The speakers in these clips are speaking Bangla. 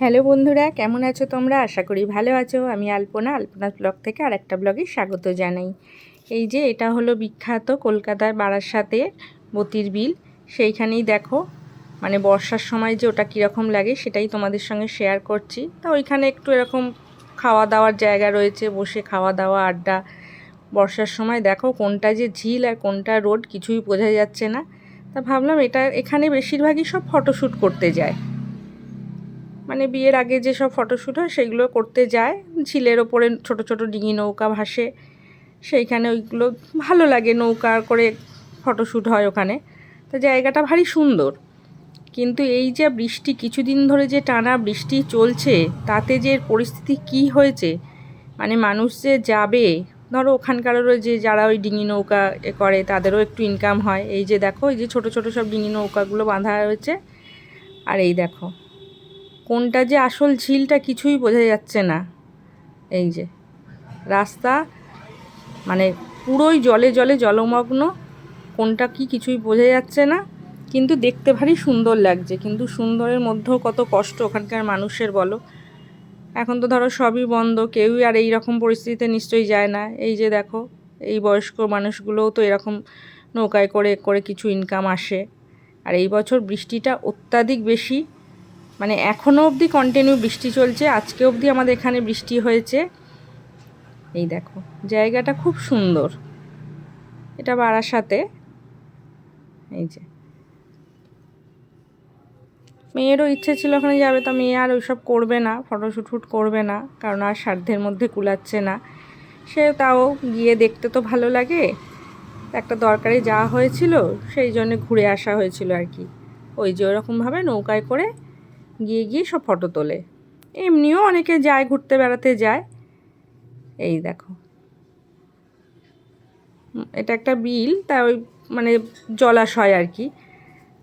হ্যালো বন্ধুরা, কেমন আছো তোমরা? আশা করি ভালো আছো। আমি আলপনা আলপনা ব্লগ থেকে আর একটা ব্লগে স্বাগত জানাই। এই যে, এটা হলো বিখ্যাত কলকাতার বারাসাতে বতির বিল। সেইখানেই দেখো মানে বর্ষার সময় যে ওটা কীরকম লাগে সেটাই তোমাদের সঙ্গে শেয়ার করছি। তা ওইখানে একটু এরকম খাওয়া দাওয়ার জায়গা রয়েছে, বসে খাওয়া দাওয়া আড্ডা। বর্ষার সময় দেখো কোনটা যে ঝিল আর কোনটা রোড কিছুই বোঝা যাচ্ছে না। তা ভাবলাম এটা, এখানে বেশিরভাগই সব ফটোশ্যুট করতে যায়। মানে বিয়ের আগে যেসব ফটোশ্যুট হয় সেগুলো করতে যায়। ঝিলের ওপরে ছোট ছোট ডিঙি নৌকা ভাসে। সেইখানে ওইগুলো ভালো লাগে নৌকা করে ফটোশ্যুট হয় ওখানে। তো জায়গাটা ভারী সুন্দর। কিন্তু এই যে বৃষ্টি, কিছুদিন ধরে যে টানা বৃষ্টি চলছে, তাতে যে পরিস্থিতি কি হয়েছে? মানে মানুষ যে যাবে, ধরো ওখানকারেরও যে যারা ওই ডিঙি নৌকা এ করে, তাদেরও একটু ইনকাম হয়। এই যে দেখো, এই যে ছোট ছোট সব ডিঙি নৌকাগুলো বাঁধা হয়েছে। আর এই দেখো কোনটা যে আসল ঝিলটা কিছুই বোঝা যাচ্ছে না। এই যে, রাস্তা মানে পুরোই জলে জলে জলমগ্ন, কোনটা কি কিছুই বোঝা যাচ্ছে না। কিন্তু দেখতে ভারী সুন্দর লাগছে, কিন্তু সুন্দরের মধ্যেও কত কষ্ট ওখানকার মানুষের, বলো। এখন তো ধরো সবই বন্ধ, কেউই আর এই রকম পরিস্থিতিতে নিশ্চয়ই যায় না। এই যে দেখো, এই বয়স্ক মানুষগুলোও তো এরকম নৌকায় করে করে কিছু ইনকাম আসে। আর এই বছর বৃষ্টিটা অত্যাধিক বেশি মানে এখনও অবধি কন্টিনিউ বৃষ্টি চলছে। আজকে অবধি আমাদের এখানে বৃষ্টি হয়েছে। এই দেখো, জায়গাটা খুব সুন্দর। এটা বারাসাতে। এই যে। মেয়েরও ইচ্ছে ছিল ওখানে যাবে, তো মেয়ে আর ওইসব করবে না ফটোশ্যুট ফুট করবে না, কারণ আর সাধ্যের মধ্যে কুলাচ্ছে না। সে তাও গিয়ে দেখতে তো ভালো লাগে। একটা দরকারে যাওয়া হয়েছিল, সেই জন্য ঘুরে আসা হয়েছিল আর কি। ওই যে ওরকমভাবে নৌকায় করে গিয়ে গিয়ে সব ফটো তোলে। এমনিও অনেকে যায়, ঘুরতে বেড়াতে যায়। এই দেখো। এটা একটা বিল তা ওই মানে জলাশয় আর কি।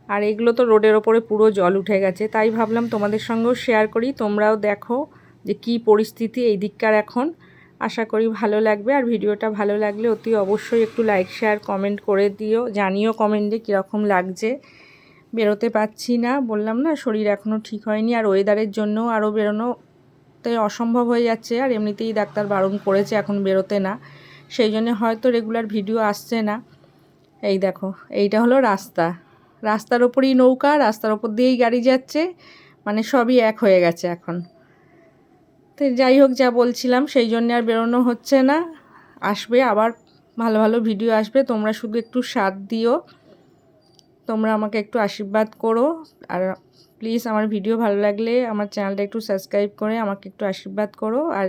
আর এগুলো তো রোডের ওপরে পুরো জল উঠে গেছে। তাই ভাবলাম তোমাদের সঙ্গেও শেয়ার করি, তোমরাও দেখো যে কি পরিস্থিতি এই দিককার এখন। আশা করি ভালো লাগবে। আর ভিডিওটা ভালো লাগলে অতি অবশ্যই একটু লাইক শেয়ার কমেন্ট করে দিও। জানিও কমেন্টে কীরকম লাগছে। বেরোতে পারছি না। বললাম, না, শরীর এখনও ঠিক হয়নি আর ওয়েদারের জন্য আরও বেরোনোতে অসম্ভব হয়ে যাচ্ছে আর এমনিতেই ডাক্তার বারণ করেছে এখন বেরোতে না। সেই জন্য হয়তো রেগুলার ভিডিও আসছে না। এই দেখো, এইটা হলো রাস্তা। রাস্তার ওপরই নৌকা, রাস্তার ওপর দিয়েই গাড়ি যাচ্ছে মানে সবই এক হয়ে গেছে এখন। তো যাই হোক, যা বলছিলাম, সেই জন্য আর বেরোনো হচ্ছে না। আসবে, আবার ভালো ভালো ভিডিও আসবে। তোমরা শুধু একটু সাথ দিও। তোমরা আমাকে একটু আশীর্বাদ করো। আর প্লিজ আমার ভিডিও ভালো লাগলে আমার চ্যানেলটা একটু সাবস্ক্রাইব করে আমাকে একটু আশীর্বাদ করো। আর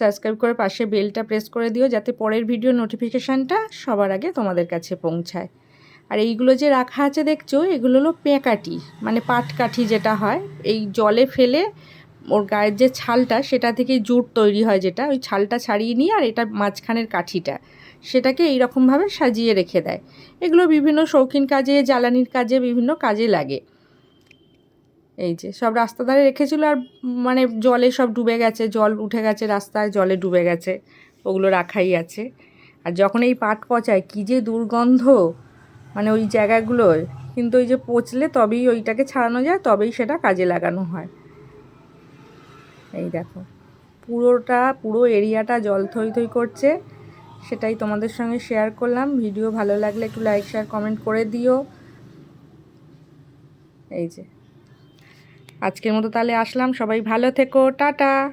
সাবস্ক্রাইব করে পাশে বেলটা প্রেস করে দিও যাতে পরের ভিডিও নোটিফিকেশানটা সবার আগে তোমাদের কাছে পৌঁছায়। আর এইগুলো যে রাখা আছে দেখছ, এগুলো হলো পেঁকাটি মানে পাটকাঠি যেটা হয়, এই জলে ফেলে ওর গায়ের যে ছালটা, সেটা থেকে জুট তৈরি হয় যেটা। ওই ছালটা ছাড়িয়ে নিয়ে আর এটা মাঝখানের কাঠিটা, সেটাকে এই এইরকমভাবে সাজিয়ে রেখে দেয়। এগুলো বিভিন্ন শৌখিন কাজে, জ্বালানির কাজে, বিভিন্ন কাজে লাগে। এই যে, সব রাস্তা ধারে রেখেছিল আর মানে জলে সব ডুবে গেছে, জল উঠে গেছে রাস্তায়, জলে ডুবে গেছে, ওগুলো রাখাই আছে। আর যখন এই পাট পচায়, কী যে দুর্গন্ধ! মানে ওই জায়গাগুলোয়। কিন্তু ওই যে পচলে তবেই ওইটাকে ছাড়ানো যায়, তবেই সেটা কাজে লাগানো হয়। এই দেখো। পুরোটা, পুরো এরিয়াটা জল থই থই করছে। সেটাই তোমাদের সঙ্গে শেয়ার করলাম। ভিডিও ভালো লাগলে একটু লাইক শেয়ার কমেন্ট করে দিও। এই যে। আজকের মতো তাহলে আসলাম। সবাই ভালো থেকো। টাটা!